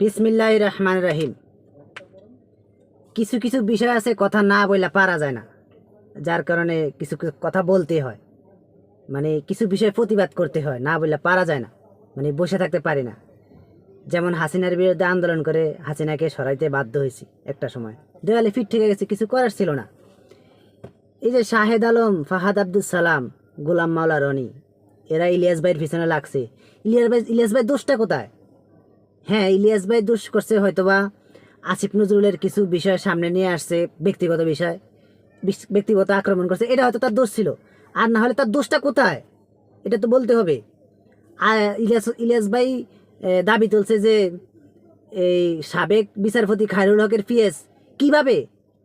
বিসমিল্লাহ রহমান রহিম কিছু কিছু বিষয় আছে, কথা না বললে পারা যায় না। যার কারণে কিছু কিছু কথা বলতে হয়। মানে কিছু বিষয় প্রতিবাদ করতে হয়, না বললে পারা যায় না। মানে বসে থাকতে পারি না। যেমন হাসিনার বিরুদ্ধে আন্দোলন করে হাসিনাকে সরাইতে বাধ্য হয়েছি একটা সময়। দেওয়ালে ফিট থেকে গেছে, কিছু করার ছিল না। এই যে শাহেদ আলম, ফাহাদ আব্দুল সালাম, গোলাম মাওলা রনি, এরা ইলিয়াস ভাইয়ের পিছনে লাগছে। ইলিয়াস ভাই ইলিয়াস ভাই দোষটা কোথায়? হ্যাঁ ইলিয়াস ভাই দোষ করছে হয়তোবা। আসিফ নজরুলের কিছু বিষয় সামনে নিয়ে আসছে, ব্যক্তিগত বিষয় ব্যক্তিগত আক্রমণ করছে। এটা হয়তো তার দোষ ছিল। আর না হলে তার দোষটা কোথায়? এটা তো বলতে হবে। আর ইলিয়াস ইলিয়াস ভাই দাবি তুলছে যে, এই সাবেক বিচারপতি খায়রুল হকের পিএস কীভাবে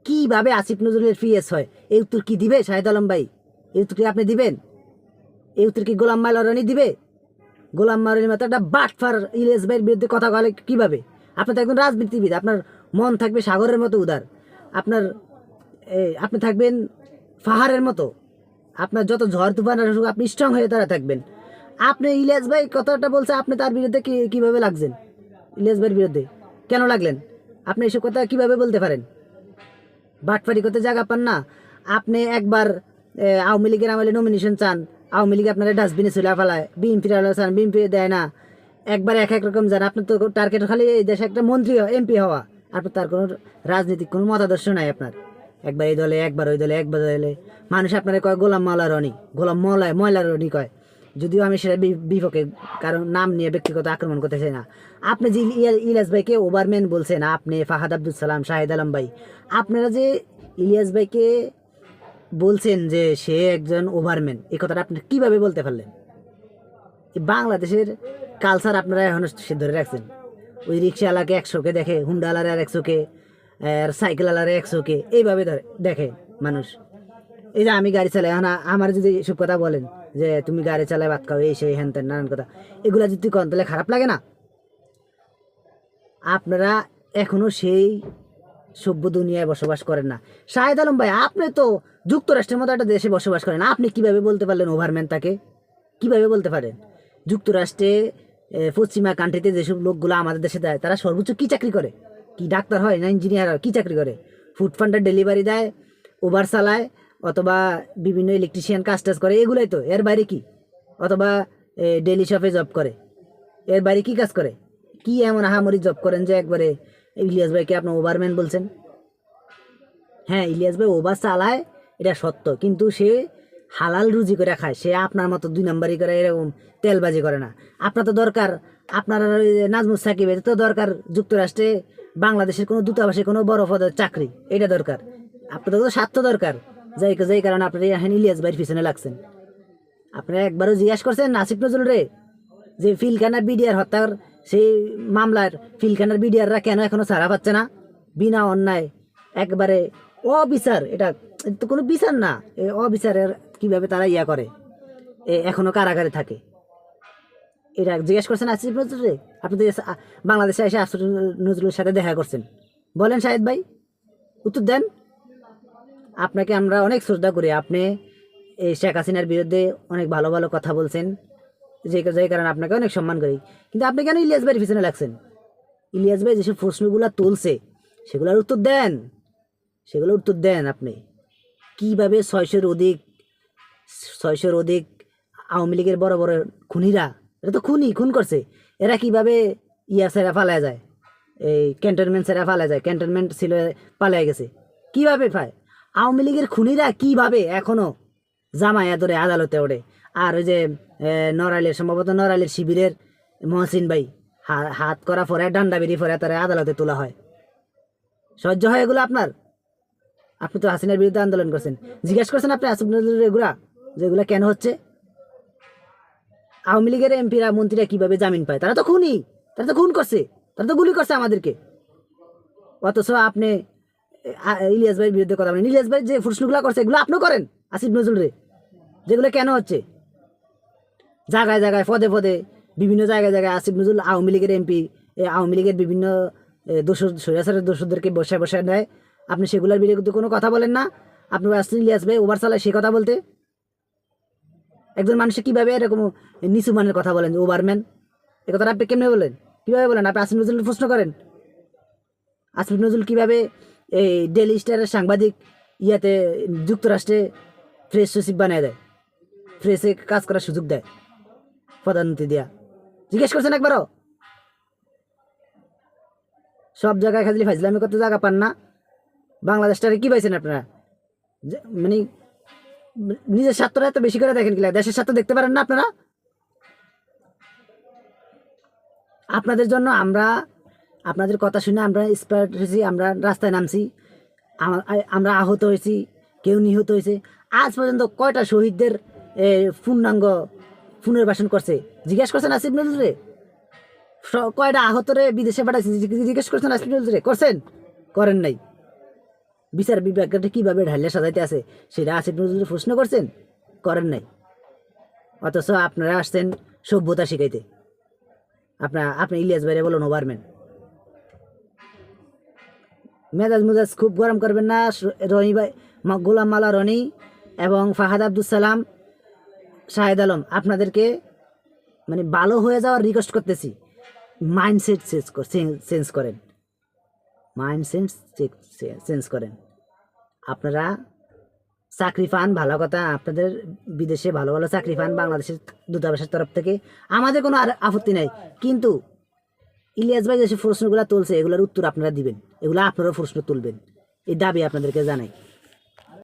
কীভাবে আসিফ নজরুলের পিএস হয়? এই উত্তর কি দিবে, শাহেদ আলম ভাই? এই উত্তর কি আপনি দিবেন? এই উত্তর কি গোলাম মাইল দিবে? গোলাম মারানির মতো একটা বাটফার ইলিয়াস ভাইয়ের বিরুদ্ধে কথা বলে কীভাবে? আপনি তো একজন রাজনীতিবিদ, আপনার মন থাকবে সাগরের মতো উদার। আপনার আপনি থাকবেন পাহাড়ের মতো। আপনার যত ঝড় তুফান আসুক, আপনি স্ট্রং হয়ে তারা থাকবেন। আপনি ইলিয়াস ভাই কথাটা বলছে, আপনি তার বিরুদ্ধে কি, কীভাবে লাগছেন? ইলিয়াস ভাইয়ের বিরুদ্ধে। কেন লাগলেন? আপনি এসব কথা কীভাবে বলতে পারেন? বাটফারি করতে জায়গা পান না। আপনি একবার আওয়ামী লীগের আমলে নমিনেশন চান। আওয়ামী লীগ আপনারা ডাস্টবিনে চলে ফেলায় বিএনপির আমলে চান বিএনপি দেয় না। একবার এক এক রকম যান আপনার তো টার্গেট খালি এই দেশে একটা মন্ত্রী এমপি হওয়া। আপনার তার কোনো রাজনৈতিক কোনো মতাদর্শ নাই আপনার। একবার এই দলে, একবার ওই দলে, একবার দলে। মানুষ আপনারা কয় গোলাম মাওলা রনি, গোলাম মৌলায় ময়লা রনি কয়। যদিও আমি সেটা বিপক্ষে কারণ নাম নিয়ে ব্যক্তিগত আক্রমণ করতে চাই না। আপনি যে ইলিয়া- ইলিয়াস ভাইকে ওভারম্যান বলছেন, আপনি ফাহাদ আব্দুল সালাম, শাহিদ আলম ভাই, আপনারা যে ইলিয়াস ভাইকে বলছেন যে সে একজন ওভারম্যান। এই কথাটা আপনি কীভাবে বলতে পারলেন? বাংলাদেশের কালচার আপনারা এখন সে ধরে রাখছেন। ওই রিক্সাওয়ালাকে একশোকে দেখে, হুন্ডাওয়ালার আর একশোকে, আর সাইকেলওয়ালার একশোকে এইভাবে ধরে দেখে মানুষ। এই যে আমি গাড়ি চালাই এখন আমার যদি এসব কথা বলেন যে তুমি গাড়ি চালায় বাদ খাও, এই সেই হ্যান ত্যান, নানান কথা, এগুলা যদি কন, তাহলে খারাপ লাগে না? আপনারা এখনও সেই সভ্য দুনিয়ায় বসবাস করেন না। শাহেদ আলম ভাই, আপনি তো যুক্তরাষ্ট্রের মতো একটা দেশে বসবাস করেন। আপনি কীভাবে বলতে পারলেন ওভারম্যান তাকে? কীভাবে বলতে পারেন? যুক্তরাষ্ট্রে পশ্চিমা কান্ট্রিতে যেসব লোকগুলো আমাদের দেশে দেয়, তারা সর্বোচ্চ কি চাকরি করে? কি ডাক্তার হয় না ইঞ্জিনিয়ার হয়, কী চাকরি করে? ফুড ফান্ডের ডেলিভারি দেয় ওভার চালায়, অথবা বিভিন্ন ইলেকট্রিশিয়ান কাজ টাজ করে, এগুলোই তো। এর বাইরে কি? অথবা ডেলি শপে জব করে। এর বাইরে কি কাজ করে? কি এমন আহামরি জব করেন যে একবারে, ইলিয়াস ভাইকে আপনি ওভারম্যান বলছেন? হ্যাঁ ইলিয়াস ভাই ওভার চালায় এটা সত্য। কিন্তু সে হালাল রুজি করে খায়। সে আপনার মতো দুই নাম্বারই করে, এরকম তেলবাজি করে না। আপনার তো দরকার, আপনার নাজমুস সাকিবের তো দরকার যুক্তরাষ্ট্রে বাংলাদেশের কোনো দূতাবাসে কোনো বড় পদের চাকরি। এটা দরকার। আপনাদের তো স্বার্থ দরকার। যাই যাই কারণে আপনারা এখন ইলিয়াস ভাইয়ের পিছনে লাগছেন। আপনারা একবারও জিজ্ঞাসা করছেন নাসিফ নজরুল রে, যে ফিলখানা বিডিআর হত্যার সেই মামলার ফিলখানার বিডিআররা কেন এখনও ছাড়া পাচ্ছে না? বিনা অন্যায়, একবারে অবিচার। এটা তো কোনো বিচার না। অবিচারের কীভাবে তারা ইয়া করে? এখনও কারাগারে থাকে। এটা জিজ্ঞেস করছেন আসিফ নজরুল আপনি তো বাংলাদেশে এসে আসিফ নজরুলের সাথে দেখা করছেন। বলেন শাহেদ ভাই, উত্তর দেন। আপনাকে আমরা অনেক শ্রদ্ধা করি। আপনি এই শেখ হাসিনার বিরুদ্ধে অনেক ভালো ভালো কথা বলছেন। যে যে কারণে আপনাকে অনেক সম্মান করি। কিন্তু আপনি কেন ইলিয়াস ভাইয়ের পিছনে লাগছেন? ইলিয়াস ভাই যেসব প্রশ্নগুলো তুলছে, সেগুলোর উত্তর দেন। সেগুলোর উত্তর দেন আপনি। কীভাবে ছয়শোর অধিক ছয়শোর অধিক আওয়ামী লীগের বড় বড় খুনিরা এটা তো খুনি, খুন করছে, এরা কীভাবে ইয়া সেরা ফালায় যায়? এই ক্যান্টনমেন্ট সেরা ফালা যায় ক্যান্টনমেন্ট ছিল, পালায় গেছে। কীভাবে পায়? আওয়ামী লীগের খুনিরা কীভাবে এখনও জামায়া ধরে আদালতে ওঠে আর ওই যে নড়াইলের, সম্ভবত নড়াইলের শিবিরের মহসিন ভাই হাত করা পরে ডান্ডা বেরিয়ে পরে তারা আদালতে তোলা হয়। সহ্য হয় এগুলো আপনার? আপনি তো হাসিনার বিরুদ্ধে আন্দোলন করছেন। জিজ্ঞেস করছেন আপনি আসিফ এগুলা যেগুলা কেন হচ্ছে? আওয়ামী লীগের এমপিরা, মন্ত্রীরা কীভাবে জামিন পায়? তারা তো খুনি, তারা তো খুন করছে, তারা তো গুলি করছে আমাদেরকে। অথচ আপনি ইলিয়াস ভাইয়ের বিরুদ্ধে কথা বলেন। ইলিয়াস ভাই যে প্রশ্নগুলো করছে, এগুলো আপনিও করেন, আসিফ নজরুল রে যেগুলো কেন হচ্ছে? জায়গায় জায়গায়, পদে পদে, বিভিন্ন জায়গায় জায়গায় আসিফ নজরুল আওয়ামী লীগের এমপি আওয়ামী লীগের বিভিন্ন দোষর সৈরাসারের দোষদেরকে বসায় বসায় নেয়। আপনি সেগুলোর বিরুদ্ধে কোনো কথা বলেন না। আপনি ইলিয়াস ভাই, ওভার চালায় সে কথা বলতে। একজন মানুষে কীভাবে এরকম নিচু মানের কথা বলেন ওভারম্যান? এ কথাটা আপনি কেমনে বলেন কীভাবে বলেন? আপনি আসিফ নজরুল প্রশ্ন করেন। আসিফ নজরুল কীভাবে এই ডেলি স্টারের সাংবাদিক ইয়াতে যুক্তরাষ্ট্রে ফ্রেশ সচিব বানিয়ে দেয়? ফ্রেশে কাজ করার সুযোগ দেয় প্রধানমন্ত্রী দেয়া। জিজ্ঞেস করছেন একবারও? সব জায়গায় খালি ফাইজলামি করতে জায়গা পান না। বাংলাদেশটারে কি পাইছেন আপনারা? মানে নিজের স্বার্থটা এত বেশি করে দেখেন কিলা দেশের স্বার্থ দেখতে পারেন না আপনারা? আপনাদের জন্য আমরা, আপনাদের কথা শুনে আমরা ইন্সপায়ার্ড হয়েছি, আমরা রাস্তায় নামছি আমরা আহত হয়েছি, কেউ নিহত হয়েছে। আজ পর্যন্ত কয়টা শহীদদের পূর্ণাঙ্গ পুনর্বাসন করছে? জিজ্ঞেস করছেন আসিফ নজরুলে স- কয়টা আহতরে বিদেশে পাঠাইছে? জিজ্ঞেস করছেন আসিফ নজরুলে করছেন? করেন নাই। বিচার বিভাগটা কীভাবে ঢালিয়া সাজাইতে আছে, সেটা আসিফ নজরুল প্রশ্ন করছেন? করেন নাই। অথচ আপনারা আসছেন সভ্যতা শিখাইতে। আপনার আপনি ইলিয়াস বাইরে বলুন, ওভারম্যান। মেজাজ মুজাজ খুব গরম করবেন না রনি ভাই গোলাম মালা রনি এবং ফাহাদ আব্দুল সালাম, শাহেদ আলম। আপনাদেরকে মানে ভালো হয়ে যাওয়ার রিকোয়েস্ট করতেছি। মাইন্ডসেট চেঞ্জ করেন। মাইন্ডসেট চেঞ্জ করেন। আপনারা চাকরি পান, ভালো কথা, আপনাদের বিদেশে ভালো ভালো চাকরি পান, বাংলাদেশের দূতাবাসের তরফ থেকে। আমাদের কোনো আর আপত্তি নাই। কিন্তু ইলিয়াস ভাই যেসব প্রশ্নগুলো তুলছে, এগুলোর উত্তর আপনারা দিবেন। এগুলো আপনারাও প্রশ্ন তুলবেন। এই দাবি আপনাদেরকে জানাই।